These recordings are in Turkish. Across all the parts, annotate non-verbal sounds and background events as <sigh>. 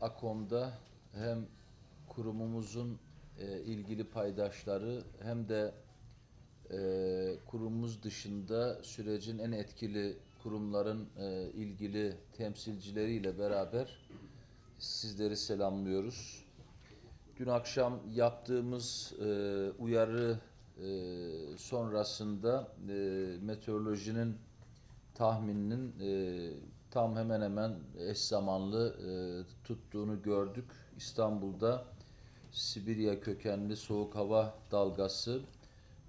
AKOM'da hem kurumumuzun e, ilgili paydaşları hem de e, kurumumuz dışında sürecin en etkili kurumların e, ilgili temsilcileriyle beraber sizleri selamlıyoruz. Dün akşam yaptığımız e, uyarı e, sonrasında e, meteorolojinin tahmininin e, tam hemen hemen eş zamanlı e, tuttuğunu gördük. İstanbul'da Sibirya kökenli soğuk hava dalgası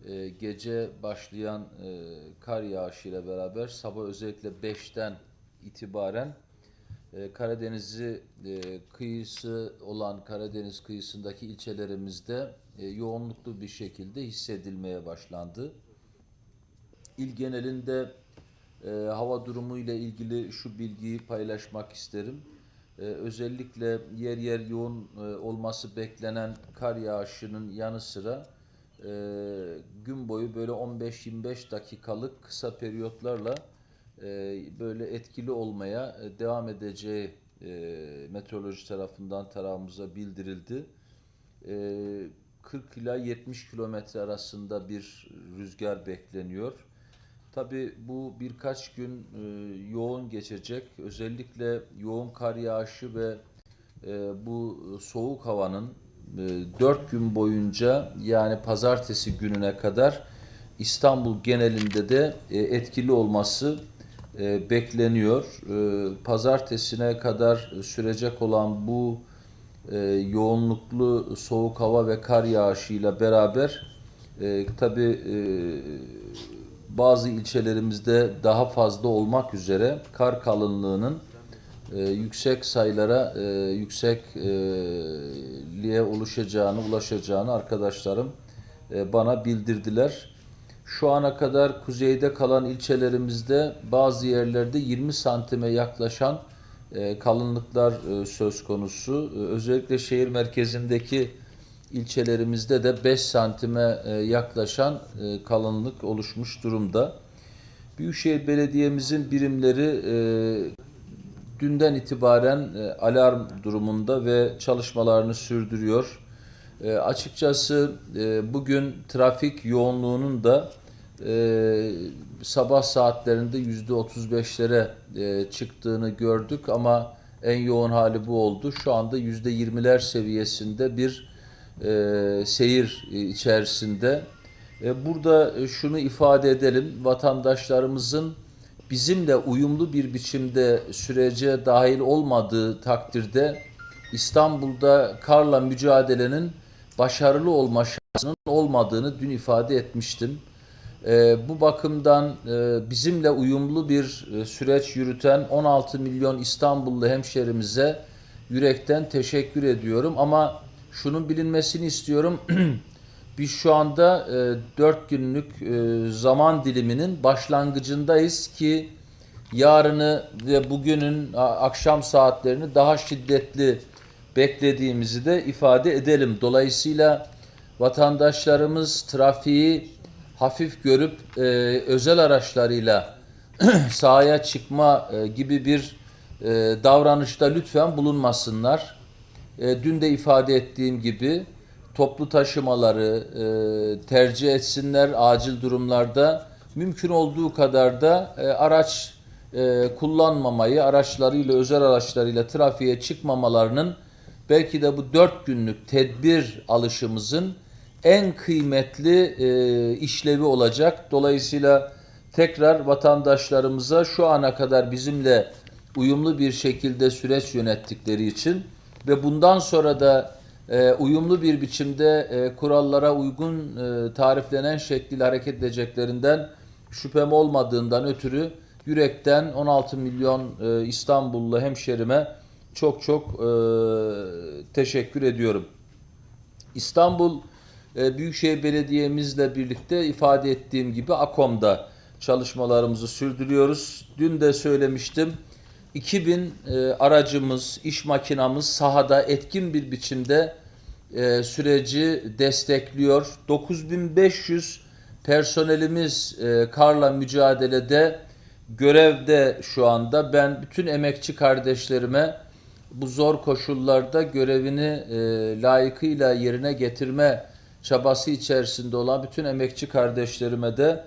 e, gece başlayan e, kar yağışıyla beraber sabah özellikle 5'ten itibaren e, Karadeniz'i e, kıyısı olan Karadeniz kıyısındaki ilçelerimizde e, yoğunluklu bir şekilde hissedilmeye başlandı. İl genelinde e, hava durumu ile ilgili şu bilgiyi paylaşmak isterim. E, özellikle yer yer yoğun e, olması beklenen kar yağışının yanı sıra e, gün boyu böyle 15-25 dakikalık kısa periyotlarla e, böyle etkili olmaya e, devam edeceği e, meteoroloji tarafından tarafımıza bildirildi. E, 40 ila 70 kilometre arasında bir rüzgar bekleniyor. Tabii bu birkaç gün e, yoğun geçecek. Özellikle yoğun kar yağışı ve e, bu soğuk havanın e, 4 gün boyunca yani pazartesi gününe kadar İstanbul genelinde de e, etkili olması e, bekleniyor. E, pazartesine kadar sürecek olan bu e, yoğunluklu soğuk hava ve kar yağışıyla beraber e, tabii e, bazı ilçelerimizde daha fazla olmak üzere kar kalınlığının e, yüksek sayılara, e, yüksekliğe oluşacağını, ulaşacağını arkadaşlarım e, bana bildirdiler. Şu ana kadar kuzeyde kalan ilçelerimizde bazı yerlerde 20 santime yaklaşan e, kalınlıklar e, söz konusu. E, özellikle şehir merkezindeki ilçelerimizde de 5 santime e, yaklaşan e, kalınlık oluşmuş durumda. Büyükşehir Belediye'mizin birimleri e, dünden itibaren alarm durumunda ve çalışmalarını sürdürüyor. Açıkçası bugün trafik yoğunluğunun da sabah saatlerinde yüzde 35'lere e, çıktığını gördük ama en yoğun hali bu oldu. Şu anda yüzde 20'ler seviyesinde bir e, seyir içerisinde. E, burada e, şunu ifade edelim, vatandaşlarımızın bizimle uyumlu bir biçimde sürece dahil olmadığı takdirde İstanbul'da karla mücadelenin başarılı olma şansının olmadığını dün ifade etmiştim. E, bu bakımdan e, bizimle uyumlu bir e, süreç yürüten 16 milyon İstanbullu hemşerimize yürekten teşekkür ediyorum. Ama şunun bilinmesini istiyorum. <clears throat> Biz şu anda e, 4 günlük e, zaman diliminin başlangıcındayız ki yarını ve bugünün akşam saatlerini daha şiddetli beklediğimizi de ifade edelim. Dolayısıyla vatandaşlarımız trafiği hafif görüp e, özel araçlarıyla <clears throat> sahaya çıkma e, gibi bir e, davranışta lütfen bulunmasınlar. E, dün de ifade ettiğim gibi toplu taşımaları e, tercih etsinler acil durumlarda. Mümkün olduğu kadar da e, araç e, kullanmamayı, araçlarıyla, özel araçlarıyla trafiğe çıkmamalarının belki de bu dört günlük tedbir alışımızın en kıymetli e, işlevi olacak. Dolayısıyla tekrar vatandaşlarımıza şu ana kadar bizimle uyumlu bir şekilde süreç yönettikleri için ve bundan sonra da e, uyumlu bir biçimde e, kurallara uygun e, tariflenen şekliyle hareket edeceklerinden şüphem olmadığından ötürü yürekten 16 milyon e, İstanbullu hemşerime çok çok e, teşekkür ediyorum. İstanbul e, Büyükşehir Belediye'mizle birlikte ifade ettiğim gibi AKOM'da çalışmalarımızı sürdürüyoruz. Dün de söylemiştim. 2000 e, aracımız, iş makinamız sahada etkin bir biçimde e, süreci destekliyor. 9500 personelimiz e, karla mücadelede görevde şu anda. Ben bütün emekçi kardeşlerime bu zor koşullarda görevini e, layıkıyla yerine getirme çabası içerisinde olan bütün emekçi kardeşlerime de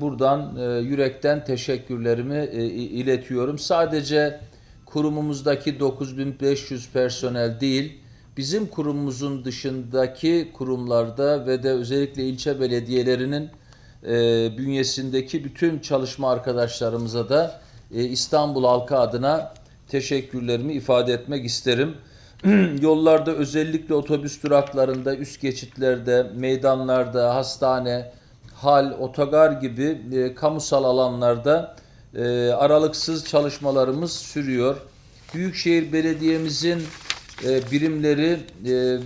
buradan e, yürekten teşekkürlerimi e, iletiyorum. Sadece kurumumuzdaki 9500 personel değil, bizim kurumumuzun dışındaki kurumlarda ve de özellikle ilçe belediyelerinin e, bünyesindeki bütün çalışma arkadaşlarımıza da e, İstanbul halkı adına teşekkürlerimi ifade etmek isterim. <clears throat> Yollarda özellikle otobüs duraklarında, üst geçitlerde, meydanlarda, hastane, hal, otogar gibi e, kamusal alanlarda e, aralıksız çalışmalarımız sürüyor. Büyükşehir Belediye'mizin e, birimleri e,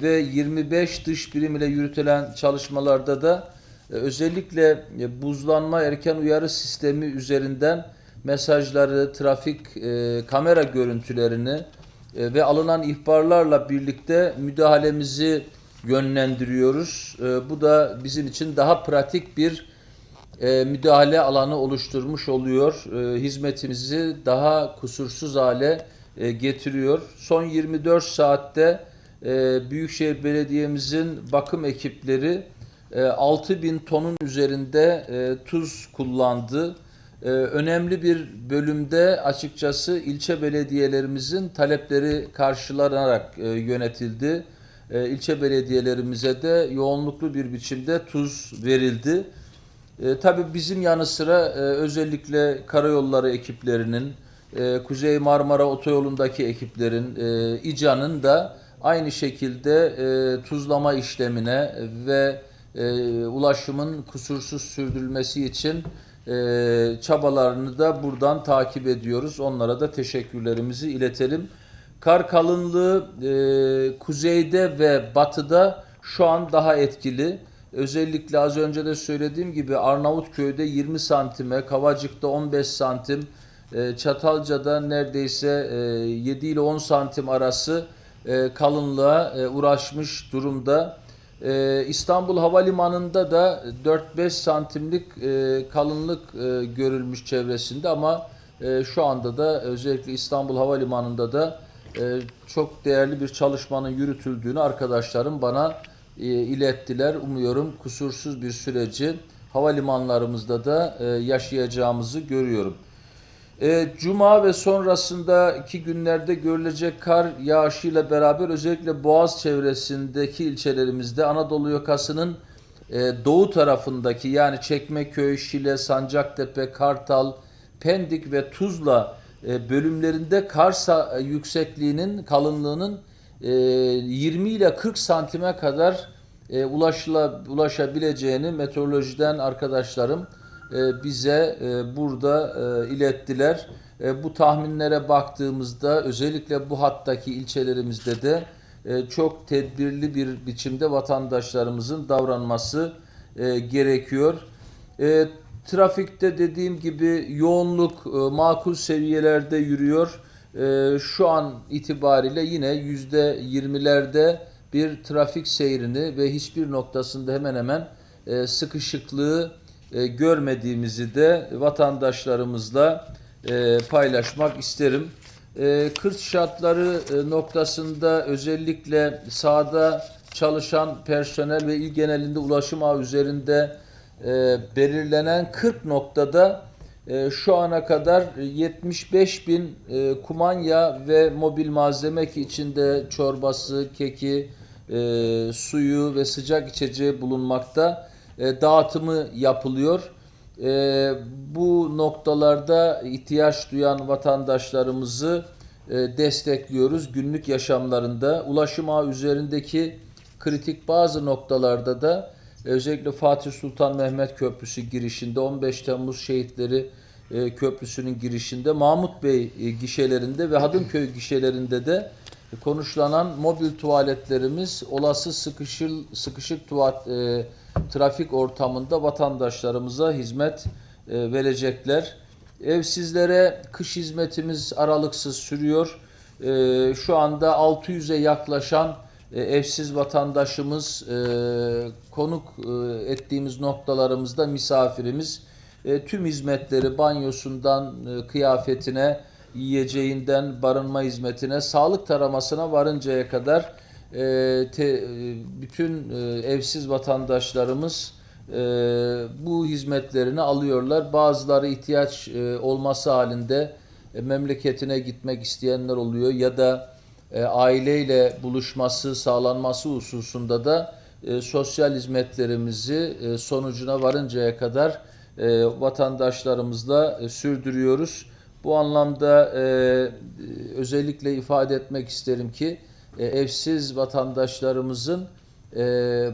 ve 25 dış birim ile yürütülen çalışmalarda da e, özellikle e, buzlanma erken uyarı sistemi üzerinden mesajları, trafik e, kamera görüntülerini e, ve alınan ihbarlarla birlikte müdahalemizi yönlendiriyoruz. E, bu da bizim için daha pratik bir e, müdahale alanı oluşturmuş oluyor. E, hizmetimizi daha kusursuz hale e, getiriyor. Son 24 saatte e, Büyükşehir Belediye'mizin bakım ekipleri e, 6000 tonun üzerinde tuz kullandı. Önemli bir bölümde açıkçası ilçe belediyelerimizin talepleri karşılanarak yönetildi. E, ilçe belediyelerimize de yoğunluklu bir biçimde tuz verildi. E, tabii bizim yanı sıra e, özellikle karayolları ekiplerinin, e, Kuzey Marmara Otoyolu'ndaki ekiplerin, e, İCA'nın da aynı şekilde e, tuzlama işlemine ve e, ulaşımın kusursuz sürdürülmesi için e, çabalarını da buradan takip ediyoruz. Onlara da teşekkürlerimizi iletelim. Kar kalınlığı e, kuzeyde ve batıda şu an daha etkili. Özellikle az önce de söylediğim gibi Arnavutköy'de 20 santime, Kavacık'ta 15 santim, e, Çatalca'da neredeyse e, 7 ile 10 santim arası e, kalınlığa e, uğraşmış durumda. E, İstanbul Havalimanı'nda da 4-5 santimlik e, kalınlık e, görülmüş çevresinde ama e, şu anda da özellikle İstanbul Havalimanı'nda da e, çok değerli bir çalışmanın yürütüldüğünü arkadaşlarım bana e, ilettiler. Umuyorum kusursuz bir süreci havalimanlarımızda da e, yaşayacağımızı görüyorum. E, Cuma ve sonrasındaki günlerde görülecek kar yağışıyla beraber özellikle Boğaz çevresindeki ilçelerimizde Anadolu yakasının e, doğu tarafındaki yani Çekmeköy, Şile, Sancaktepe, Kartal, Pendik ve Tuzla bölümlerinde kar sa- yüksekliğinin kalınlığının e, 20 ile 40 santime kadar e, ulaşıla, ulaşabileceğini meteorolojiden arkadaşlarım e, bize e, burada e, ilettiler. E, bu tahminlere baktığımızda özellikle bu hattaki ilçelerimizde de e, çok tedbirli bir biçimde vatandaşlarımızın davranması e, gerekiyor. Trafikte dediğim gibi yoğunluk e, makul seviyelerde yürüyor. E, şu an itibariyle yine yüzde yirmilerde bir trafik seyrini ve hiçbir noktasında hemen hemen e, sıkışıklığı görmediğimizi de vatandaşlarımızla paylaşmak isterim. Kırt şartları noktasında özellikle sahada çalışan personel ve il genelinde ulaşım ağı üzerinde e, belirlenen 40 noktada e, şu ana kadar 75 bin e, kumanya ve mobil malzeme ki içinde çorbası, keki, e, suyu ve sıcak içeceği bulunmakta e, dağıtımı yapılıyor. E, bu noktalarda ihtiyaç duyan vatandaşlarımızı e, destekliyoruz günlük yaşamlarında. Ulaşım ağı üzerindeki kritik bazı noktalarda da özellikle Fatih Sultan Mehmet Köprüsü girişinde 15 Temmuz Şehitleri e, Köprüsü'nün girişinde Mahmut Bey e, gişelerinde ve Hadımköy gişelerinde de konuşlanan mobil tuvaletlerimiz olası sıkışıl, sıkışık tuvalet e, trafik ortamında vatandaşlarımıza hizmet verecekler. Evsizlere kış hizmetimiz aralıksız sürüyor. Şu anda 600'e yaklaşan evsiz vatandaşımız e, konuk e, ettiğimiz noktalarımızda misafirimiz e, tüm hizmetleri banyosundan e, kıyafetine yiyeceğinden barınma hizmetine, sağlık taramasına varıncaya kadar e, e, bütün e, evsiz vatandaşlarımız e, bu hizmetlerini alıyorlar. Bazıları ihtiyaç e, olması halinde e, memleketine gitmek isteyenler oluyor ya da e, aileyle buluşması, sağlanması hususunda da e, sosyal hizmetlerimizi e, sonucuna varıncaya kadar vatandaşlarımızla sürdürüyoruz. Bu anlamda özellikle ifade etmek isterim ki evsiz vatandaşlarımızın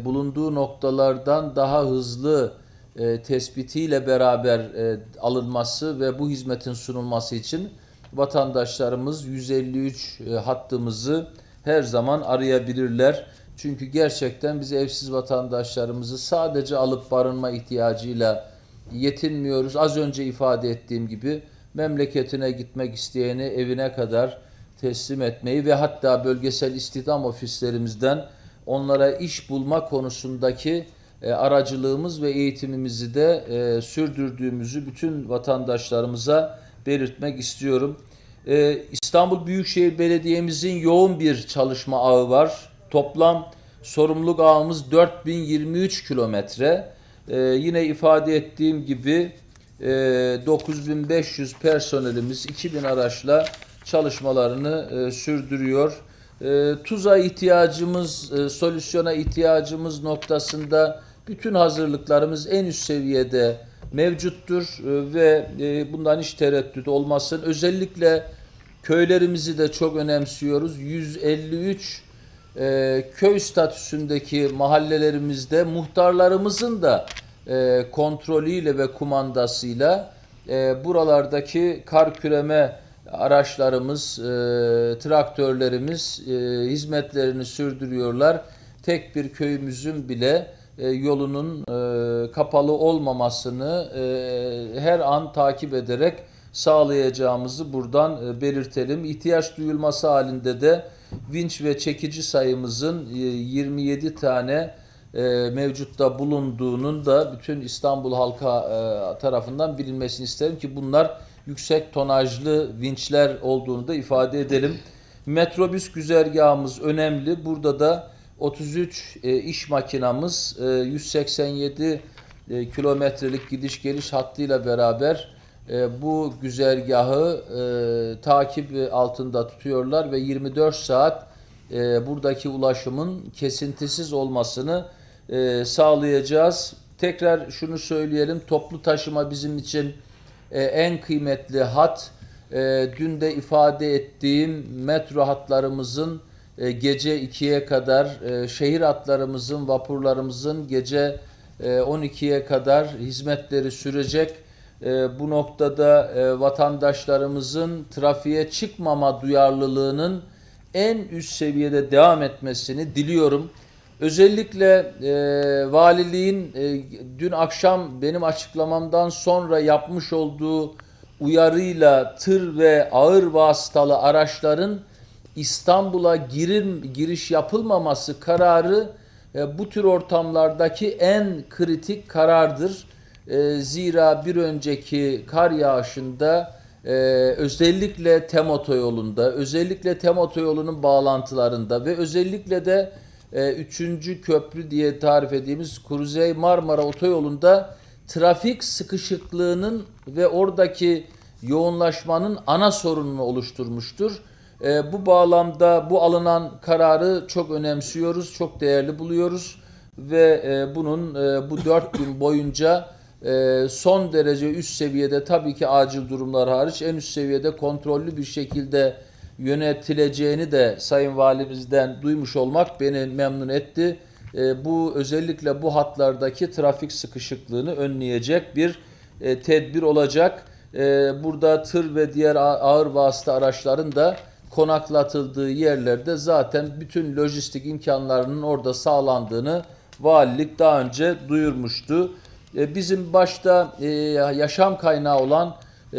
bulunduğu noktalardan daha hızlı tespitiyle beraber alınması ve bu hizmetin sunulması için vatandaşlarımız 153 e, hattımızı her zaman arayabilirler. Çünkü gerçekten biz evsiz vatandaşlarımızı sadece alıp barınma ihtiyacıyla yetinmiyoruz. Az önce ifade ettiğim gibi memleketine gitmek isteyeni evine kadar teslim etmeyi ve hatta bölgesel istihdam ofislerimizden onlara iş bulma konusundaki e, aracılığımız ve eğitimimizi de e, sürdürdüğümüzü bütün vatandaşlarımıza belirtmek istiyorum. E, İstanbul Büyükşehir Belediye'mizin yoğun bir çalışma ağı var. Toplam sorumluluk ağımız 4023 kilometre. E, yine ifade ettiğim gibi e, 9500 personelimiz 2000 araçla çalışmalarını e, sürdürüyor. E, tuza ihtiyacımız, e, solüsyona ihtiyacımız noktasında bütün hazırlıklarımız en üst seviyede mevcuttur e, ve e, bundan hiç tereddüt olmasın. Özellikle köylerimizi de çok önemsiyoruz. 153 e, köy statüsündeki mahallelerimizde muhtarlarımızın da kontrolüyle ve kumandasıyla buralardaki kar küreme araçlarımız, traktörlerimiz hizmetlerini sürdürüyorlar. Tek bir köyümüzün bile yolunun e, kapalı olmamasını e, her an takip ederek sağlayacağımızı buradan e, belirtelim. İhtiyaç duyulması halinde de vinç ve çekici sayımızın e, 27 tane e, mevcutta bulunduğunun da bütün İstanbul halka e, tarafından bilinmesini isterim ki bunlar yüksek tonajlı vinçler olduğunu da ifade edelim. Metrobüs güzergahımız önemli. Burada da 33 e, iş makinamız e, 187 e, kilometrelik gidiş geliş hattıyla beraber e, bu güzergahı e, takip altında tutuyorlar ve 24 saat e, buradaki ulaşımın kesintisiz olmasını e, sağlayacağız. Tekrar şunu söyleyelim, toplu taşıma bizim için e, en kıymetli hat. E, dün de ifade ettiğim metro hatlarımızın e, gece 2'ye kadar, e, şehir hatlarımızın, vapurlarımızın gece e, 12'ye kadar hizmetleri sürecek. E, bu noktada vatandaşlarımızın trafiğe çıkmama duyarlılığının en üst seviyede devam etmesini diliyorum. Özellikle e, valiliğin e, dün akşam benim açıklamamdan sonra yapmış olduğu uyarıyla tır ve ağır vasıtalı araçların İstanbul'a giriş yapılmaması kararı e, bu tür ortamlardaki en kritik karardır. E, zira bir önceki kar yağışında e, özellikle tem otoyolunda, özellikle tem otoyolunun bağlantılarında ve özellikle de e, üçüncü köprü diye tarif ettiğimiz Kuzey Marmara otoyolunda trafik sıkışıklığının ve oradaki yoğunlaşmanın ana sorununu oluşturmuştur. E, bu bağlamda bu alınan kararı çok önemsiyoruz, çok değerli buluyoruz ve e, bunun e, bu dört <coughs> gün boyunca e, son derece üst seviyede tabii ki acil durumlar hariç en üst seviyede kontrollü bir şekilde yönetileceğini de Sayın Valimizden duymuş olmak beni memnun etti. E, bu özellikle bu hatlardaki trafik sıkışıklığını önleyecek bir e, tedbir olacak. E, burada tır ve diğer ağır vasıta araçların da konaklatıldığı yerlerde zaten bütün lojistik imkanlarının orada sağlandığını valilik daha önce duyurmuştu. E, bizim başta e, yaşam kaynağı olan e,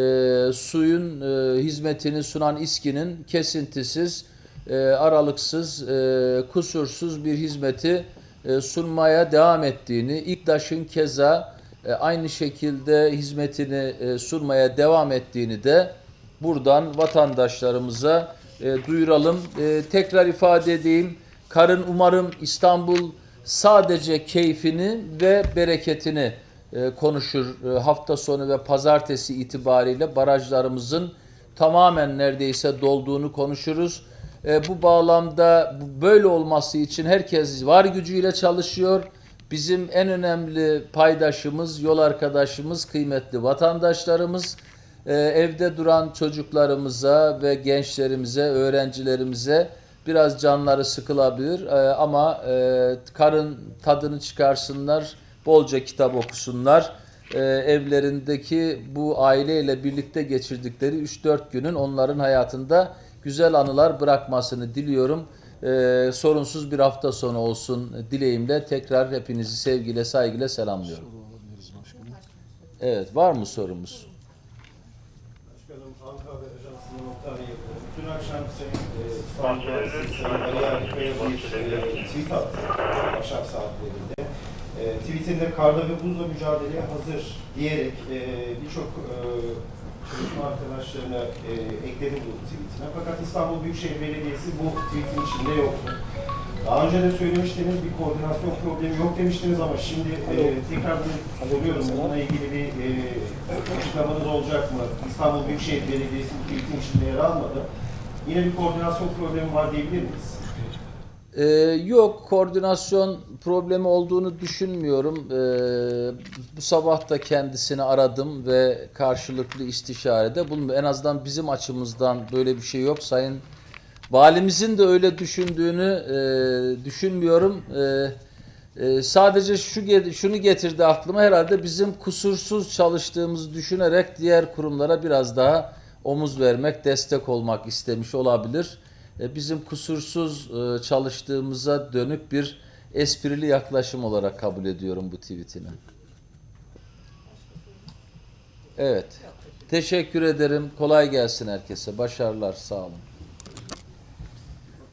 suyun e, hizmetini sunan İSKİ'nin kesintisiz, e, aralıksız, e, kusursuz bir hizmeti e, sunmaya devam ettiğini, İKDAŞ'ın keza e, aynı şekilde hizmetini e, sunmaya devam ettiğini de buradan vatandaşlarımıza e, duyuralım. E, tekrar ifade edeyim. Karın umarım İstanbul sadece keyfini ve bereketini e, konuşur. E, hafta sonu ve pazartesi itibariyle barajlarımızın tamamen neredeyse dolduğunu konuşuruz. E, bu bağlamda böyle olması için herkes var gücüyle çalışıyor. Bizim en önemli paydaşımız, yol arkadaşımız, kıymetli vatandaşlarımız. E, evde duran çocuklarımıza ve gençlerimize, öğrencilerimize biraz canları sıkılabilir E, ama e, karın tadını çıkarsınlar, bolca kitap okusunlar. E, evlerindeki bu aileyle birlikte geçirdikleri 3-4 günün onların hayatında güzel anılar bırakmasını diliyorum. E, sorunsuz bir hafta sonu olsun dileğimle tekrar hepinizi sevgiyle, saygıyla selamlıyorum. Evet, var mı sorumuz? Akşam Sayın e, İstanbul Valisi Sayın Ali Erkaya bir e, tweet attı akşam saatlerinde. E, tweetinde karda ve buzla mücadeleye hazır diyerek e, birçok e, çalışma arkadaşlarına e, ekledi bu tweetine. Fakat İstanbul Büyükşehir Belediyesi bu tweetin içinde yoktu. Daha önce de söylemiştiniz bir koordinasyon problemi yok demiştiniz ama şimdi e, tekrar bir soruyorum bununla ilgili bir e, açıklamanız olacak mı? İstanbul Büyükşehir Belediyesi bu tweetin içinde yer almadı. Yine bir koordinasyon problemi var diyebilir miyiz? Ee, yok koordinasyon problemi olduğunu düşünmüyorum. Ee, bu sabah da kendisini aradım ve karşılıklı istişarede bulundu. En azından bizim açımızdan böyle bir şey yok. Sayın Valimizin de öyle düşündüğünü e, düşünmüyorum. E, e, sadece şu şunu getirdi aklıma herhalde bizim kusursuz çalıştığımızı düşünerek diğer kurumlara biraz daha omuz vermek, destek olmak istemiş olabilir. E, bizim kusursuz e, çalıştığımıza dönük bir esprili yaklaşım olarak kabul ediyorum bu tweetini. Evet. Teşekkür ederim. Kolay gelsin herkese. Başarılar. Sağ olun.